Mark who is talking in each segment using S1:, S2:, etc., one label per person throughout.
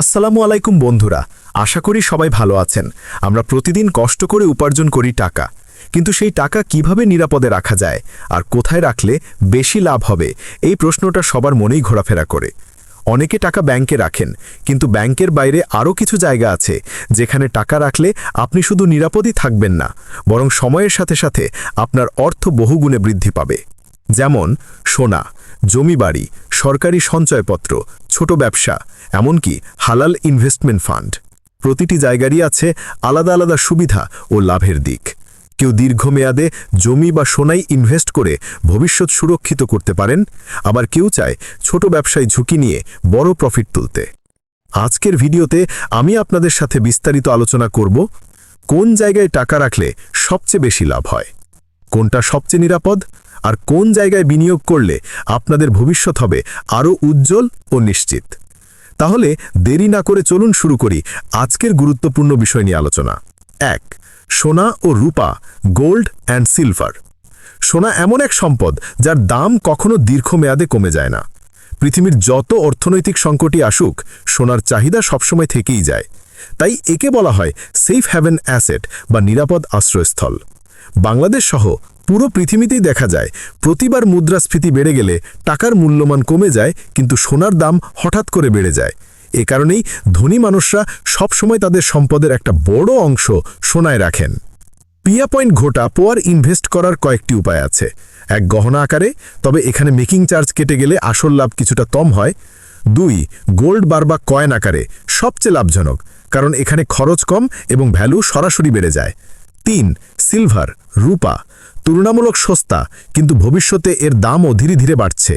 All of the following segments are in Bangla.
S1: আসসালামু আলাইকুম বন্ধুরা, আশা করি সবাই ভালো আছেন। আমরা প্রতিদিন কষ্ট করে উপার্জন করি টাকা। কিন্তু সেই টাকা কীভাবে নিরাপদে রাখা যায় আর কোথায় রাখলে বেশি লাভ হবে, এই প্রশ্নটা সবার মনেই ঘোরাফেরা করে। অনেকে টাকা ব্যাংকে রাখেন, কিন্তু ব্যাংকের বাইরে আরও কিছু জায়গা আছে, যেখানে টাকা রাখলে আপনি শুধু নিরাপদই থাকবেন না, বরং সময়ের সাথে সাথে আপনার অর্থ বহুগুণে বৃদ্ধি পাবে। যেমন সোনা, জমি বাড়ি, সরকারি সঞ্চয়পত্র, ছোট ব্যবসা, এমনকি হালাল ইনভেস্টমেন্ট ফান্ড প্রতিটি জায়গারই আছে আলাদা আলাদা সুবিধা ও লাভের দিক। কেউ দীর্ঘমেয়াদে জমি বা সোনাই ইনভেস্ট করে ভবিষ্যৎ সুরক্ষিত করতে পারেন, আবার কেউ চায় ছোট ব্যবসায় ঝুঁকি নিয়ে বড় প্রফিট তুলতে। আজকের ভিডিওতে আমি আপনাদের সাথে বিস্তারিত আলোচনা করব, কোন জায়গায় টাকা রাখলে সবচেয়ে বেশি লাভ হয়? কোনটা সবচেয়ে নিরাপদ? আর কোন জায়গায় বিনিয়োগ করলে আপনাদের ভবিষ্যৎ হবে আরও উজ্জ্বল ও নিশ্চিত। তাহলে দেরি না করে চলুন শুরু করি আজকের গুরুত্বপূর্ণ বিষয় নিয়ে আলোচনা। এক, সোনা ও রূপা, গোল্ড অ্যান্ড সিলভার। সোনা এমন এক সম্পদ যার দাম কখনো দীর্ঘমেয়াদে কমে যায় না। পৃথিবীর যত অর্থনৈতিক সংকটই আসুক, সোনার চাহিদা সবসময় থেকেই যায়। তাই একে বলা হয় সেফ হ্যাভেন অ্যাসেট বা নিরাপদ আশ্রয়স্থল। বাংলাদেশ সহ পুরো পৃথিবীতেই দেখা যায়, প্রতিবার মুদ্রাস্ফীতি বেড়ে গেলে টাকার মূল্যমান কমে যায়, কিন্তু সোনার দাম হঠাৎ করে বেড়ে যায়। এ কারণেই ধনী মানুষরা সবসময় তাদের সম্পদের একটা বড় অংশ সোনায় রাখেন। পিয়া পয়েন্ট ঘোটা পোয়ার ইনভেস্ট করার কয়েকটি উপায় আছে। এক গহনা আকারে, তবে এখানে মেকিং চার্জ কেটে গেলে আসল লাভ কিছুটা কম হয়। দুই, গোল্ড বার বা কয়েন আকারে সবচেয়ে লাভজনক, কারণ এখানে খরচ কম এবং ভ্যালু সরাসরি বেড়ে যায়। তিন, সিলভার, রূপা। তুলনামূলক সস্তা, কিন্তু ভবিষ্যতে এর দামও ধীরে ধীরে বাড়ছে।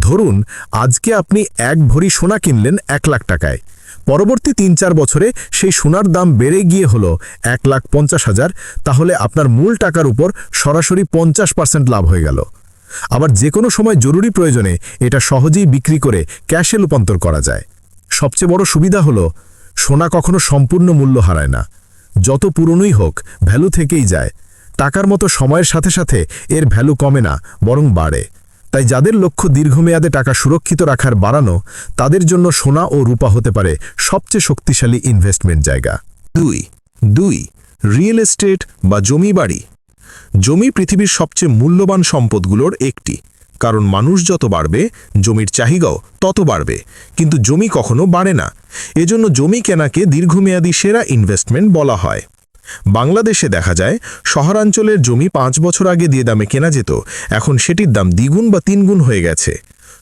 S1: ধরুন, আজকে আপনি এক ভরি সোনা কিনলেন এক লাখ টাকায়। পরবর্তী তিন চার বছরে সেই সোনার দাম বেড়ে গিয়ে হলো এক লাখ পঞ্চাশ হাজার, তাহলে আপনার মূল টাকার উপর সরাসরি পঞ্চাশ পার্সেন্ট লাভ হয়ে গেল। আবার যে কোনো সময় জরুরি প্রয়োজনে এটা সহজেই বিক্রি করে ক্যাশে রূপান্তর করা যায়। সবচেয়ে বড় সুবিধা হলো, সোনা কখনো সম্পূর্ণ মূল্য হারায় না। যত পুরনোই হোক, ভ্যালু থেকেই যায়। টাকার মতো সময়ের সাথে সাথে এর ভ্যালু কমে না, বরং বাড়ে। তাই যাদের লক্ষ্য দীর্ঘমেয়াদে টাকা সুরক্ষিত রাখার বাড়ানো, তাদের জন্য সোনা ও রূপা হতে পারে সবচেয়ে শক্তিশালী ইনভেস্টমেন্ট জায়গা।
S2: দুই। দুই। রিয়েল এস্টেট বা জমি বাড়ি। জমি পৃথিবীর সবচেয়ে মূল্যবান সম্পদগুলোর একটি। কারণ মানুষ যত বাড়বে, জমির চাহিদাও তত বাড়বে। কিন্তু জমি কখনো বাড়ে না। এজন্য জমি কেনাকে দীর্ঘমেয়াদী সেরা ইনভেস্টমেন্ট বলা হয়। বাংলাদেশে দেখা যায়, শহরাঞ্চলের জমি পাঁচ বছর আগে দিয়ে দামে কেনা যেত, এখন সেটির দাম দ্বিগুণ বা তিনগুণ হয়ে গেছে।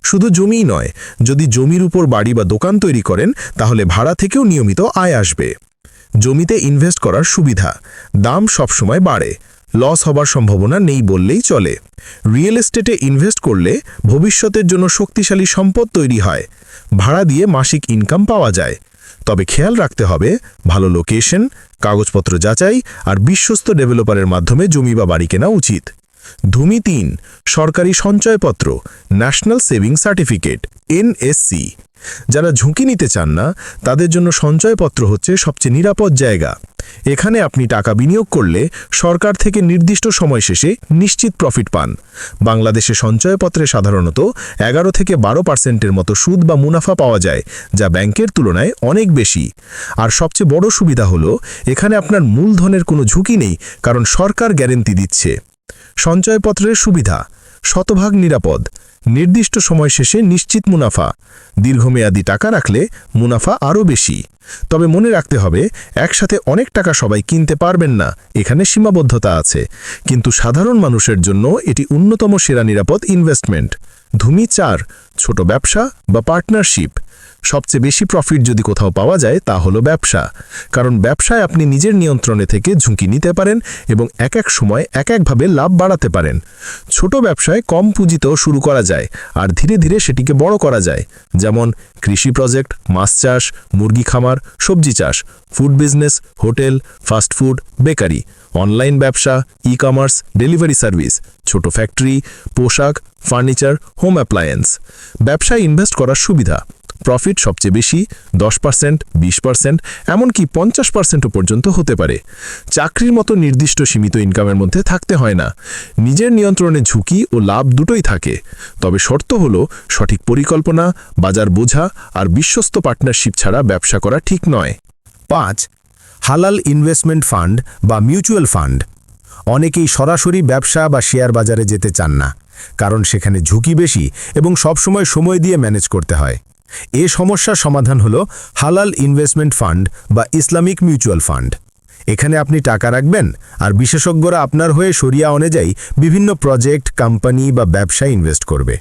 S2: শুধু জমিই নয়, যদি জমির উপর বাড়ি বা দোকান তৈরি করেন, তাহলে ভাড়া থেকেও নিয়মিত আয় আসবে। জমিতে ইনভেস্ট করার সুবিধা, দাম সবসময় বাড়ে। লস হবার সম্ভাবনা নেই বললেই চলে। রিয়েল এস্টেটে ইনভেস্ট করলে ভবিষ্যতের জন্য শক্তিশালী সম্পদ তৈরি হয়। ভাড়া দিয়ে মাসিক ইনকাম পাওয়া যায়। তবে খেয়াল রাখতে হবে, ভালো লোকেশন, কাগজপত্র যাচাই আর বিশ্বস্ত ডেভেলপারের মাধ্যমে জমি বা বাড়ি কেনা উচিত। ধুমি তিন, সরকারি সঞ্চয়পত্র, ন্যাশনাল সেভিং সার্টিফিকেট, এনএসসি। যারা ঝুঁকি নিতে চান না, তাদের জন্য সঞ্চয়পত্র হচ্ছে সবচেয়ে নিরাপদ জায়গা। এখানে আপনি টাকা বিনিয়োগ করলে সরকার থেকে নির্দিষ্ট সময় শেষে নিশ্চিত প্রফিট পান। বাংলাদেশে সঞ্চয়পত্রে সাধারণত এগারো থেকে বারো পার্সেন্টের মতো সুদ বা মুনাফা পাওয়া যায়, যা ব্যাংকের তুলনায় অনেক বেশি। আর সবচেয়ে বড় সুবিধা হলো, এখানে আপনার মূলধনের কোনো ঝুঁকি নেই, কারণ সরকার গ্যারেন্টি দিচ্ছে। সঞ্চয়পত্রের সুবিধা। শতভাগ নিরাপদ। নির্দিষ্ট সময় শেষে নিশ্চিত মুনাফা। দীর্ঘমেয়াদী টাকা রাখলে মুনাফা আরও বেশি। তবে মনে রাখতে হবে, একসাথে অনেক টাকা সবাই কিনতে পারবেন না। এখানে সীমাবদ্ধতা আছে। কিন্তু সাধারণ মানুষের জন্য এটি অন্যতম সেরা নিরাপদ ইনভেস্টমেন্ট ধুমি চার, ছোট ব্যবসা বা পার্টনারশিপ। সবচেয়ে বেশি প্রফিট যদি কোথাও পাওয়া যায়, তা হলো ব্যবসা। কারণ ব্যবসায় আপনি নিজের নিয়ন্ত্রণে থেকে ঝুঁকি নিতে পারেন এবং এক এক সময় এক একভাবে লাভ বাড়াতে পারেন। ছোট ব্যবসায় কম পুঁজিতেও শুরু করা যায় আর ধীরে ধীরে সেটিকে বড় করা যায়। যেমন কৃষি প্রজেক্ট, মাছ চাষ, মুরগি খামার, সবজি চাষ, food business, hotel fast food bakery. Online ব্যবসা ই কমার্স ডেলিভারি সার্ভিস ছোট ফ্যাক্টরি পোশাক ফার্নিচার হোম অ্যাপ্লায়েন্স ব্যবসায় ইনভেস্ট করার সুবিধা। প্রফিট সবচেয়ে বেশি, দশ পার্সেন্ট বিশ পার্সেন্ট এমনকি পঞ্চাশ পার্সেন্টও পর্যন্ত হতে পারে। চাকরির মতো নির্দিষ্ট সীমিত ইনকামের মধ্যে থাকতে হয় না। নিজের নিয়ন্ত্রণে ঝুঁকি ও লাভ দুটোই থাকে। তবে শর্ত হল সঠিক পরিকল্পনা, বাজার বোঝা আর বিশ্বস্ত পার্টনারশিপ ছাড়া ব্যবসা করা ঠিক নয়।
S1: পাঁচ হালাল ইনভেস্টমেন্ট ফান্ড বা মিউচুয়াল ফান্ড। অনেকেই সরাসরি ব্যবসা বা শেয়ার বাজারে যেতে চান না, কারণ সেখানে ঝুঁকি বেশি এবং সবসময় সময় দিয়ে ম্যানেজ করতে হয়। এ সমস্যার সমাধান হল হালাল ইনভেস্টমেন্ট ফান্ড বা ইসলামিক মিউচুয়াল ফান্ড। এখানে আপনি টাকা রাখবেন আর বিশেষজ্ঞরা আপনার হয়ে সরিয়া অনুযায়ী বিভিন্ন প্রজেক্ট, কোম্পানি বা ব্যবসায় ইনভেস্ট করবে।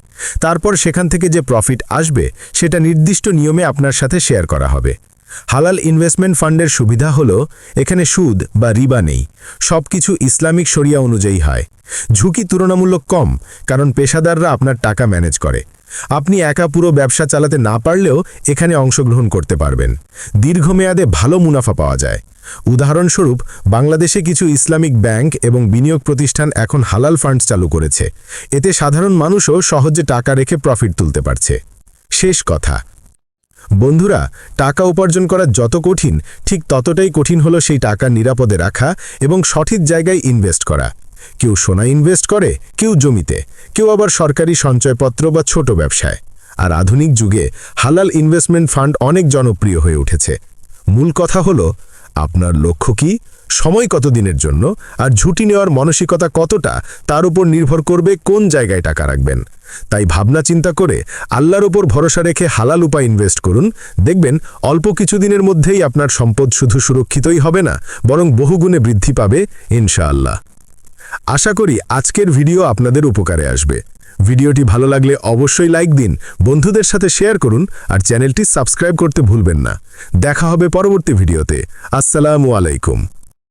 S1: তারপর সেখান থেকে যে প্রফিট আসবে, সেটা নির্দিষ্ট নিয়মে আপনার সাথে শেয়ার করা হবে। হালাল ইনভেস্টমেন্ট ফান্ডের সুবিধা হল, এখানে সুদ বা রিবা নেই। সব কিছু ইসলামিক শরিয়া অনুযায়ী হয়। ঝুঁকি তুলনামূলক কম, কারণ পেশাদাররা আপনার টাকা ম্যানেজ করে। আপনি একা পুরো ব্যবসা চালাতে না পারলেও এখানে অংশগ্রহণ করতে পারবেন। দীর্ঘমেয়াদে ভালো মুনাফা পাওয়া যায়। উদাহরণস্বরূপ, বাংলাদেশে কিছু ইসলামিক ব্যাংক এবং বিনিয়োগ প্রতিষ্ঠান এখন হালাল ফান্ডস চালু করেছে। এতে সাধারণ মানুষও সহজে টাকা রেখে প্রফিট তুলতে পারছে। শেষ কথা বন্ধুরা, টাকা উপার্জন করা যত কঠিন, ঠিক ততটাই কঠিন হলো সেই টাকা নিরাপদে রাখা এবং সঠিক জায়গায় ইনভেস্ট করা। কেউ সোনা ইনভেস্ট করে, কেউ জমিতে, কেউ আবার সরকারি সঞ্চয়পত্র বা ছোট ব্যবসায়। আর আধুনিক যুগে হালাল ইনভেস্টমেন্ট ফান্ড অনেক জনপ্রিয় হয়ে উঠেছে। মূল কথা হলো আপনার লক্ষ্য কি? সময় কত দিনের জন্য? আর ঝুঁটি নেওয়ার মানসিকতা কতটা? তার উপর নির্ভর করবে কোন জায়গায় টাকা রাখবেন। তাই ভাবনা চিন্তা করে আল্লাহর ওপর ভরসা রেখে হালাল উপায় ইনভেস্ট করুন। দেখবেন অল্প কিছুদিনের মধ্যেই আপনার সম্পদ শুধু সুরক্ষিতই হবে না, বরং বহুগুণে বৃদ্ধি পাবে ইনশাআল্লাহ। আশা করি আজকের ভিডিও আপনাদের উপকারে আসবে। ভিডিওটি ভালো লাগলে অবশ্যই লাইক দিন, বন্ধুদের সাথে শেয়ার করুন আর চ্যানেলটি সাবস্ক্রাইব করতে ভুলবেন না। দেখা হবে পরবর্তী ভিডিওতে। আসসালামু আলাইকুম।